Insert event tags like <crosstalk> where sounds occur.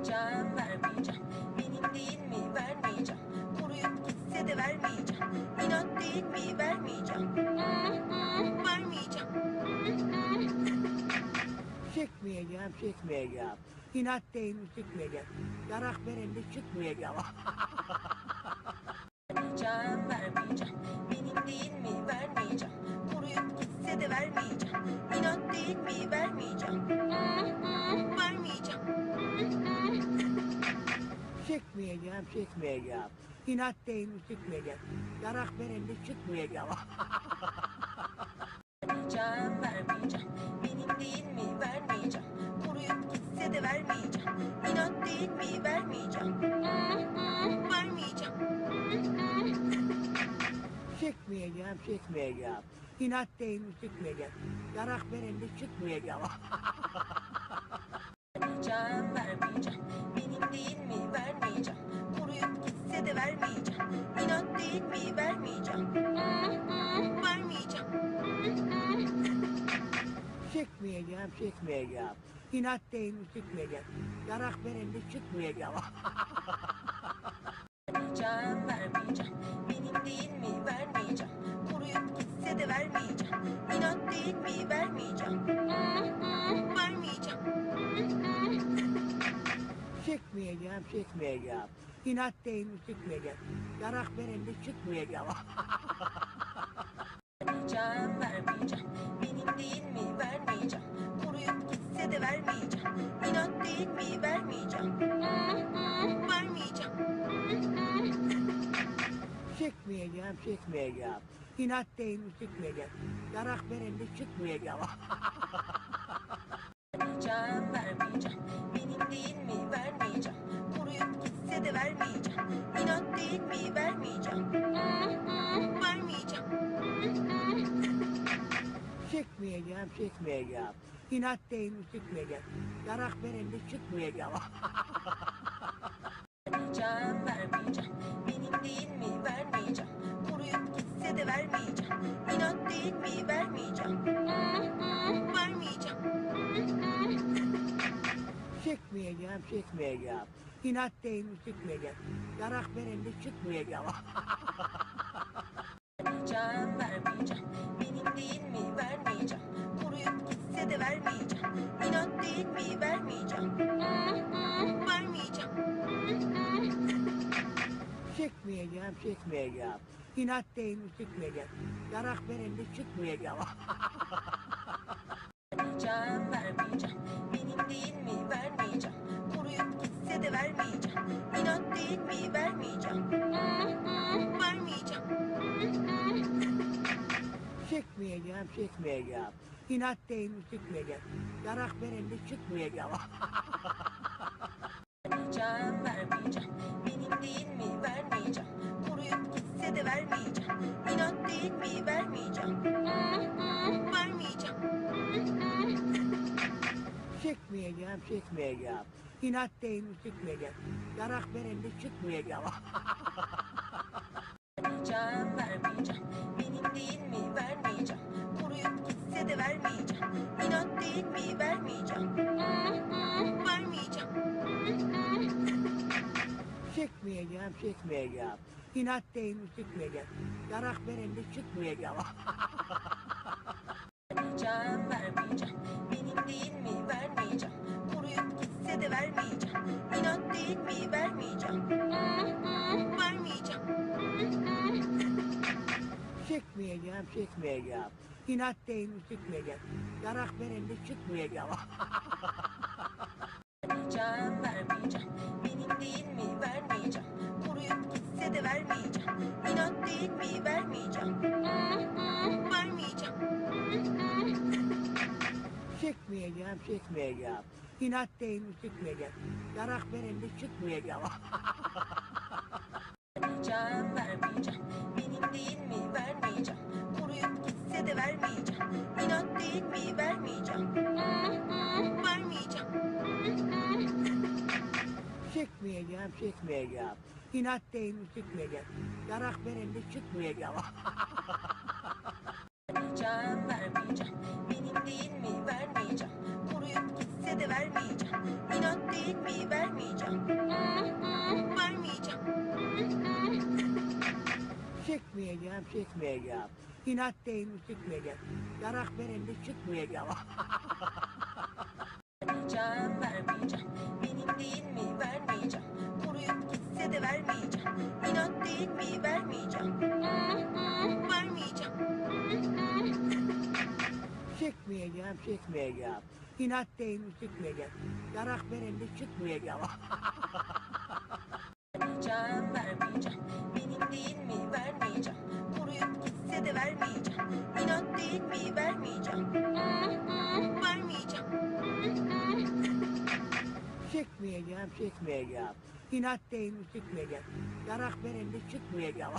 Vermeyeceğim, vermeyeceğim. Benim değil mi? Vermeyeceğim. Kuruyup gitse de vermeyeceğim. İnat değil mi? Vermeyeceğim. Vermeyeceğim. Çıkmayacağım, çıkmayacağım. İnat değil mi çıkmayacağım. Yarak verildi çıkmayacağım. <laughs> Vermeyeceğim, vermeyeceğim. Çıkmayacağım, çıkmayacağım. İnat değil mi çıkmayacağım. Yarak verildi çıkmayacağım. <laughs> Vermeyeceğim, vermeyeceğim. Benim değil mi? Vermeyeceğim. Kuruyup gitse de vermeyeceğim. İnat değil mi? Vermeyeceğim. Vermeyeceğim. çıkmayacağım, çıkmayacağım. İnat değil mi çıkmayacağım. Yarak verildi çıkmayacağım. <laughs> çıkmayacağım, çıkmayacağım. İnat değil mi çıkmayacağım. Yarak verildi çıkmayacağım. <laughs> Vermeyeceğim, vermeyeceğim. Benim değil mi? Vermeyeceğim. Kuruyup gitse de vermeyeceğim. İnat değil mi? Vermeyeceğim. <laughs> Vermeyeceğim. <laughs> çıkmayacağım, çıkmayacağım. İnat değil mi çıkmayacağım. Yarak verildi çıkmayacağım. Vermeyeceğim, vermeyeceğim. Çıkmayacağım, çıkmayacağım. İnat değil çıkmayacağım. Yarak verildi çıkmayacağım. <laughs> Vermeyeceğim, vermeyeceğim. Benim değil mi? Vermeyeceğim. Kuruyup gitse de vermeyeceğim. İnat değil mi? Vermeyeceğim. Vermeyeceğim. <laughs> çıkmayacağım, çıkmayacağım. İnat değil çıkmayacağım. Yarak verildi çıkmayacağım. <laughs> Vermeyeceğim, vermeyeceğim. Mi? Vermeyeceğim. Vermeyeceğim. çıkmayacağım, çıkmayacağım. İnat değil mi çıkmayacağım. Yarak verildi çıkmayacağım. <laughs> Vermeyeceğim, vermeyeceğim. Benim değil mi? Vermeyeceğim. Kuruyup gitse de vermeyeceğim. İnat değil mi? Vermeyeceğim. Vermeyeceğim. çıkmayacağım, çıkmayacağım. İnat değil mi çıkmayacağım. Yarak verildi çıkmayacağım. Vermeyeceğim, vermeyeceğim. Benim değil mi? Vermeyeceğim. Kuruyup gitse de vermeyeceğim. İnat değil mi? Vermeyeceğim. Vermeyeceğim. çıkmayacağım, çıkmayacağım. İnat değil mi çıkmayacağım. Yarak verildi çıkmayacağım. Vermeyeceğim, vermeyeceğim. Çıkmayacağım, çıkmayacağım. İnat değil mi çıkmayacağım. Yarak verildi çıkmayacağım. <laughs> Vermeyeceğim, vermeyeceğim. Benim değil mi? Vermeyeceğim. Kuruyup gitse de vermeyeceğim. İnat değil mi? Vermeyeceğim. <laughs> Vermeyeceğim. <laughs> çıkmayacağım, çıkmayacağım. İnat değil mi çıkmayacağım. Yarak verildi çıkmayacağım. Vermeyeceğim. Çıkmayacağım, çıkmayacağım. İnat değil çıkmayacağım. Yarak verildi çıkmayacağım. Vermeyeceğim, vermeyeceğim. Benim değil mi? Vermeyeceğim. Kuruyup gitse de vermeyeceğim. İnat değil mi? Vermeyeceğim. Vermeyeceğim. <laughs> çıkmayacağım, çıkmayacağım. İnat değil mi çıkmayacağım. Yarak verildi çıkmayacağım. Vermeyeceğim, vermeyeceğim. Çıkmayacağım, çıkmayacağım. İnat değil mi çıkmayacağım. Yarak verildi çıkmayacağım. <laughs> Vermeyeceğim, vermeyeceğim. Benim değil mi? Vermeyeceğim. Kuruyup gitse de vermeyeceğim. İnat değil mi? Vermeyeceğim. Vermeyeceğim. <laughs> Çıkmayacağım, çıkmayacağım. İnat değil mi çıkmayacağım. Yarak veren de çıkmayacağım. <laughs> Vermeyeceğim, vermeyeceğim. Mi? Vermeyeceğim. Vermeyeceğim. çıkmayacağım, çıkmayacağım. İnat değil mi çıkmayacağım. Yarak veren de çıkmayacağım. <laughs> Vermeyeceğim, vermeyeceğim. Benim değil mi? Vermeyeceğim. Koruyup gitse de vermeyeceğim. İnat değil mi? Vermeyeceğim. Vermeyeceğim. çıkmayacağım, çıkmayacağım. İnat değil mi çıkmayacağım. Yarak veren de çıkmayacağım.